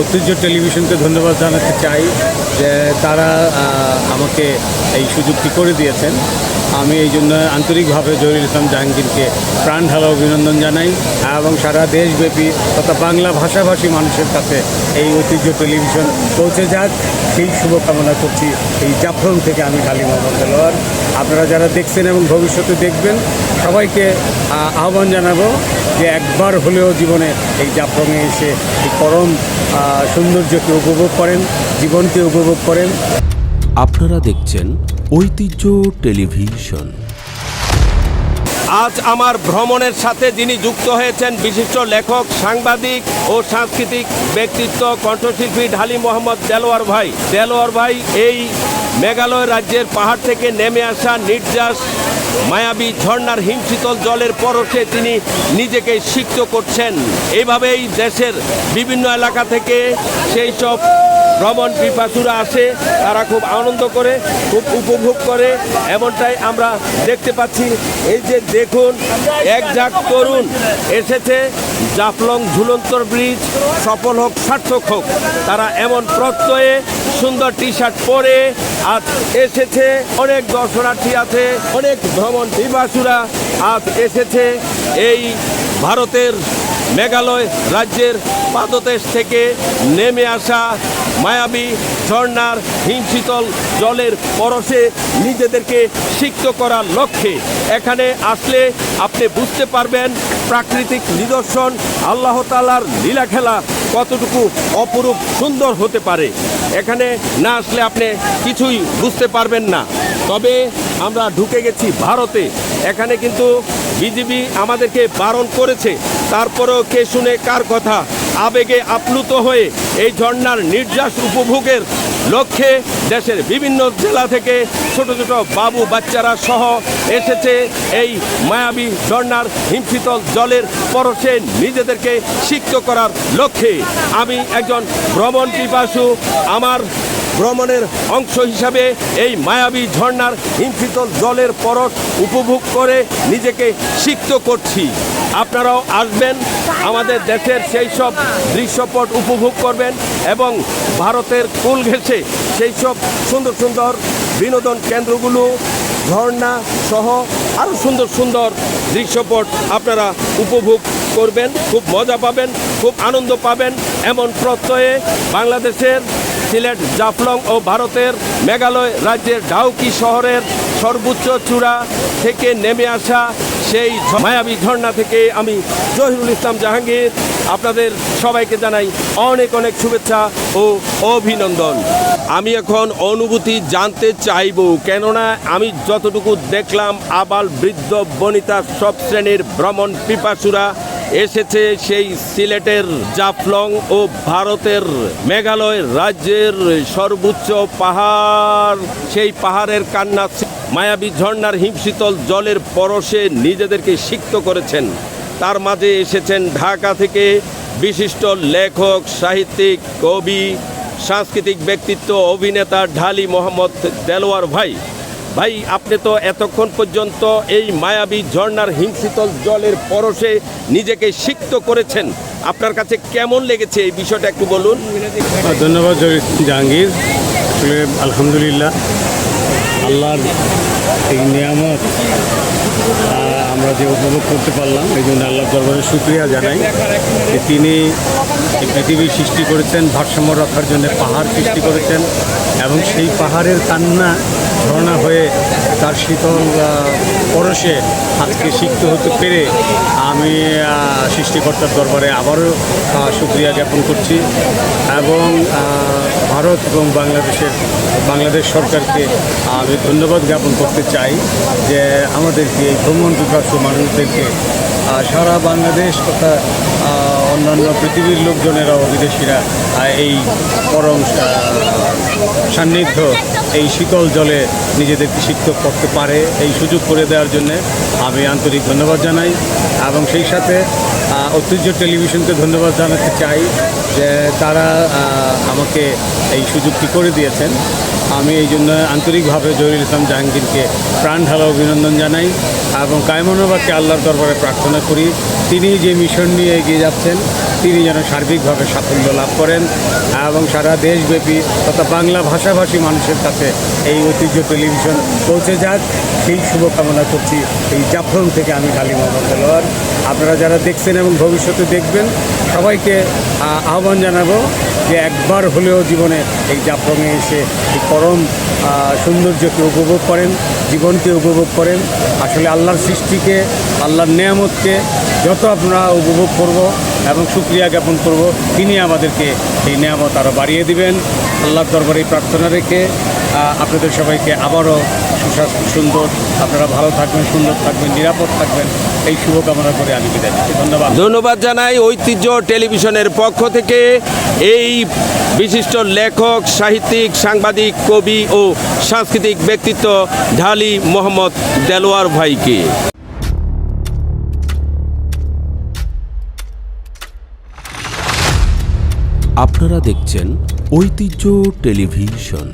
ঐতিহ্য টেলিভিশনকে ধন্যবাদ জানাতে চাই যে তারা আমাকে এই সুযোগটি করে দিয়েছেন। আমি এই জন্য আন্তরিকভাবে জহিরুল ইসলাম জাহাঙ্গীরকে প্রাণ ঢালা অভিনন্দন জানাই এবং সারা দেশব্যাপী তথা বাংলা ভাষাভাষী মানুষের কাছে এই ঐতিহ্য টেলিভিশন পৌঁছে যাক। সেই শুভকামনা করছি এই জাফরং থেকে আমি ঢালি মোহাম্মদ দেলোয়ার। আপনারা যারা দেখছেন এবং ভবিষ্যতে দেখবেন সবাইকে আহ্বান জানাব যে একবার হলেও জীবনে এই জাফরঙে এসে এই আহ, সৌন্দর্যকে উপভোগ করেন জীবনকে উপভোগ করেন। আপনারা দেখছেন ঐতিহ্য টেলিভিশন। আজ আমার ভ্রমণের সাথে যিনি যুক্ত হয়েছেন বিশিষ্ট লেখক সাংবাদিক ও সাংস্কৃতিক ব্যক্তিত্ব কণ্ঠশিল্পী ঢালি মোহাম্মদ দেলোয়ার ভাই। দেলোয়ার ভাই এই মেঘালয় রাজ্যের পাহাড় থেকে নেমে আসা নির্যাস, মায়াবী ঝর্নার হিমশীতল জলের পরশে তিনি নিজেকে সিক্ত করছেন। এইভাবেই দেশের বিভিন্ন এলাকা থেকে সেই সব ভ্রমণ পিপাসুরা আসে, তারা খুব আনন্দ করে, খুব উপভোগ করে। এমনটাই আমরা দেখতে পাচ্ছি। এই যে দেখুন, এক ঝাঁক তরুণ এসেছে জাফলং ঝুলন্তর ব্রিজ, সফল হোক, সার্থক হোক। তারা এমন প্রত্যয়ে, সুন্দর টি শার্ট পরে, আজ এসেছে, অনেক দর্শনার্থী আছে, অনেক ভ্রমণ পিপাসুরা আজ এসেছে। এই ভারতের মেঘালয় রাজ্যের পাদদেশ থেকে নেমে আসা মায়াবী ঝর্ণার হিমশীতল জলের পরশে নিজেদেরকে সিক্ত করার লক্ষ্যে। এখানে আসলে আপনি বুঝতে পারবেন প্রাকৃতিক নিদর্শন, আল্লাহ তালার লীলা খেলা কতটুকু অপরূপ সুন্দর হতে পারে। এখানে না আসলে আপনি কিছুই বুঝতে পারবেন না। তবে আমরা ঢুকে গেছি ভারতে। এখানে কিন্তু বিজিবি আমাদেরকে বারণ করেছে। তারপরেও কে শুনে কার কথা? আবেগে আপ্লুত হয়ে এই ঝর্ণার নির্যাস উপভোগের লক্ষ্যে দেশের বিভিন্ন জেলা থেকে ছোট ছোট বাবু বাচ্চারা সহ এসেছে এই মায়াবী ঝর্ণার হিমশীতল জলের পরশে নিজেদেরকে সিক্ত করার লক্ষ্যে। আমি একজন ভ্রমণ পিপাসু, আমার ভ্রমণের অংশ হিসাবে এই মায়াবী ঝর্ণার হিমশীতল জলের পরশ উপভোগ করে নিজেকে সিক্ত করছি। আপনারাও আসবেন। আমাদের দেশের সেই সব দৃশ্যপট উপভোগ করবেন এবং ভারতের কুল ঘেঁষে সেই সব সুন্দর সুন্দর বিনোদন কেন্দ্রগুলো, ঝর্ণা সহ আরও সুন্দর সুন্দর দৃশ্যপট আপনারা উপভোগ করবেন। খুব মজা পাবেন, খুব আনন্দ পাবেন। এমন প্রত্যয়ে বাংলাদেশের সিলেট, জাফলং ও ভারতের মেঘালয় রাজ্যের ডাউকি শহরের সর্বোচ্চ চূড়া থেকে নেমে আসা সেই মায়াবী ঝর্ণা থেকে আমি জহিরুল ইসলাম জাহাঙ্গীর আপনাদের সবাইকে জানাই অনেক অনেক শুভেচ্ছা ও অভিনন্দন। আমি এখন অনুভূতি জানতে চাইব কেননা আমি যতটুকু দেখলাম আবাল বৃদ্ধ বনিতা সব শ্রেণির ভ্রমণ পিপাসুরা এসেছে সেই সিলেটের জাফলং ও ভারতের মেঘালয় রাজ্যের সর্বোচ্চ পাহাড়। সেই পাহাড়ের কান্না মায়াবী ঝর্ণার হিমশীতল জলের পরশে নিজেদেরকে সিক্ত করেছেন। তার মাঝে এসেছেন ঢাকা থেকে বিশিষ্ট লেখক, সাহিত্যিক, কবি, সাংস্কৃতিক ব্যক্তিত্ব, অভিনেতা ঢালি মোহাম্মদ দেলোয়ার ভাই। ভাই, আপনি তো এতক্ষণ পর্যন্ত এই মায়াবী ঝর্নার হিমশীতল জলের পরশে নিজেকে সিক্ত করেছেন। আপনার কাছে কেমন লেগেছে এই বিষয়টা একটু বলুন? ধন্যবাদ জাহাঙ্গীর। আলহামদুলিল্লাহ, আল্লাহর এই নিয়ামত আমরা যে উপভোগ করতে পারলাম, এই জন্য আল্লাহ দরবারে শুক্রিয়া জানাই। যে তিনি এই পৃথিবীর সৃষ্টি করেছেন, ভারসাম্য রক্ষার জন্য পাহাড় সৃষ্টি করেছেন, এবং সেই পাহাড়ের কান্না ঝর্ণা হয়ে তার শীতল পরশে আজকে সিক্ত হতে পেরে আমি সৃষ্টিকর্তার দরবারে আবারও আহ, শুক্রিয়া জ্ঞাপন করছি এবং ভারত এবং বাংলাদেশের বাংলাদেশ সরকারকে আমি ধন্যবাদ জ্ঞাপন করতে চাই যে আমাদেরকে এই ভ্রমণ পিপাসু মানুষদেরকে সারা বাংলাদেশ তথা অন্যান্য পৃথিবীর লোকজনেরাও বিদেশিরা এই পরম সান্নিধ্য, এই শীতল জলে নিজেদেরকে শিক্ষক করতে পারে, এই সুযোগ করে দেওয়ার জন্য আমি আন্তরিক ধন্যবাদ জানাই। এবং সেই সাথে ঐতিহ্য টেলিভিশনকে ধন্যবাদ জানাতে চাই যে তারা আমাকে এই সুযোগটি করে দিয়েছেন। আমি এই জন্য আন্তরিকভাবে জহিরুল ইসলাম জাহাঙ্গীরকে প্রাণ ঢালা অভিনন্দন জানাই এবং কায়মনোবাদকে আল্লাহর দরবারে প্রার্থনা করি। তিনি যে মিশন নিয়ে এগিয়ে যাচ্ছেন, তিনি যেন সার্বিকভাবে সাফল্য লাভ করেন এবং সারা দেশব্যাপী তথা বাংলা ভাষাভাষী মানুষের কাছে এই ঐতিহ্য টেলিভিশন পৌঁছে যাক। সেই শুভকামনা করছি এই জাফলং থেকে আমি কালী মোহাম্মদ আপনারা যারা দেখছেন এবং ভবিষ্যতে দেখবেন, সবাইকে আহ্বান জানাব যে একবার হলেও জীবনে এই জাফলংয়ে এসে এই পরম সৌন্দর্যকে উপভোগ করেন, জীবনকে উপভোগ করেন। আসলে আল্লাহর সৃষ্টিকে, আল্লাহর নেয়ামতকে যত আমরা উপভোগ করব এবং সুক্রিয়া জ্ঞাপন করব, তিনি আমাদেরকে এই নেয়ামত আরও বাড়িয়ে দিবেন। আল্লাহর দরবারে প্রার্থনা রেখে আপনাদের সবাইকে আবারও সুস্বাস্থ্য সুন্দর। আপনারা ভালো থাকবেন সুন্দর থাকবেন নিরাপদ থাকবেন। এই শুভকামনা করে আমি বিদায় দিচ্ছি ধন্যবাদ। ধন্যবাদ জানাই ঐতিহ্য টেলিভিশনের পক্ষ থেকে। এই বিশিষ্ট লেখক সাহিত্যিক সাংবাদিক কবি ও সাংস্কৃতিক ব্যক্তিত্ব ঢালি মোহাম্মদ দেলোয়ার ভাইকে। আপনারা দেখছেন ঐতিহ্য টেলিভিশন।